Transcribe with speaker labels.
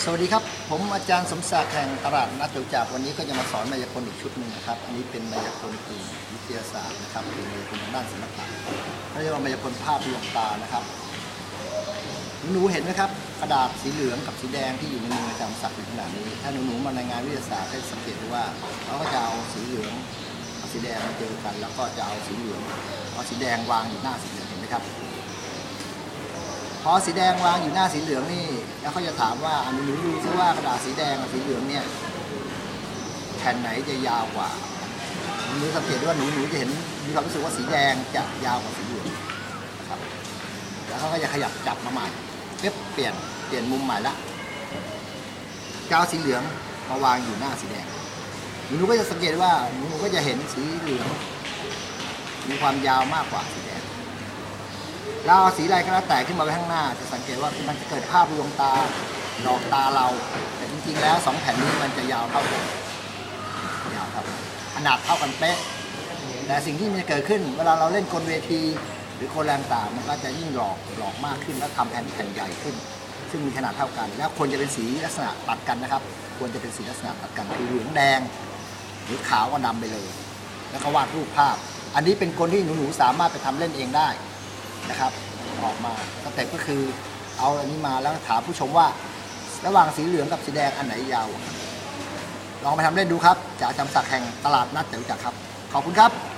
Speaker 1: สวัสดีครับ ผมอาจารย์สมศักดิ์แห่งตลาดนัดจตุจักรวันนี้ก็จะมาสอนมายากลอีกชุดหนึ่งนะครับ อันนี้เป็นมายากลกลุ่มวิทยาศาสตร์นะครับเป็นมายากลทางด้านศิลปะเขาเรียกว่ามายากลภาพลวงตานะครับหนูเห็นไหมครับกระดาษสีเหลืองกับสีแดงที่อยู่ในมืออาจารย์สมศักดิ์อยู่ขนาดนี้ ถ้าหนูๆมาในงานวิทยาศาสตร์ให้สังเกตดูว่าเขาก็จะเอาสีเหลืองกับสีแดงมาเจอกัน แล้วก็จะเอาสีเหลืองเอาสีแดงวางอยู่หน้าสีเหลืองเห็นไหมครับ พอสีแดงวางอยู่หน้าสีเหลืองนี่ แล้วเขาจะถามว่าอันนี้หนูดูซิว่ากระดาษสีแดงกับสีเหลืองเนี่ยแผ่นไหนจะยาวกว่าหนูสังเกตว่าหนูหนูจะเห็นมีความรู้สึกว่าสีแดงจะยาวกว่าสีเหลืองนะครับ แล้วเขาก็จะขยับจับมาใหม่เอ๊ะเปลี่ยนเปลี่ยนมุมใหม่ละกาวสีเหลืองมาวางอยู่หน้าสีแดงหนูก็จะสังเกตว่าหนูก็จะเห็นสีเหลืองมีความยาวมากกว่าสี เราเอาสีอะไรก็แล้วแต่ขึ้นมาไว้ข้างหน้า จะสังเกตว่ามันจะเกิดภาพลวงตาหลอกตาเรา แต่จริงๆแล้วสองแผ่นนี้มันจะยาวเท่ากันยาวเท่ากันขนาดเท่ากันเป๊ะ แต่สิ่งที่มันจะเกิดขึ้น เวลาเราเล่นกลเวที หรือโคแรงต่างมันก็จะยิ่งหลอกหลอกมากขึ้นแล้วทำแผ่นแผ่นใหญ่ขึ้น ซึ่งมีขนาดเท่ากัน แล้วควรจะเป็นสีลักษณะตัดกันนะครับ ควรจะเป็นสีลักษณะตัดกันคือเหลืองแดง หรือขาวก็ดำไปเลย แล้วก็วาดรูปภาพ อันนี้เป็นกลที่หนูๆสามารถไปทำเล่นเองได้ นะครับออกมาสเต็ปก็คือเอาอันนี้มาแล้วถามผู้ชมว่า ระหว่างสีเหลืองกับสีแดงอันไหนยาว ลองไปทำเล่นดูครับจากจำศักดิ์แห่งตลาดนัดเต๋อจักรครับ ขอบคุณครับ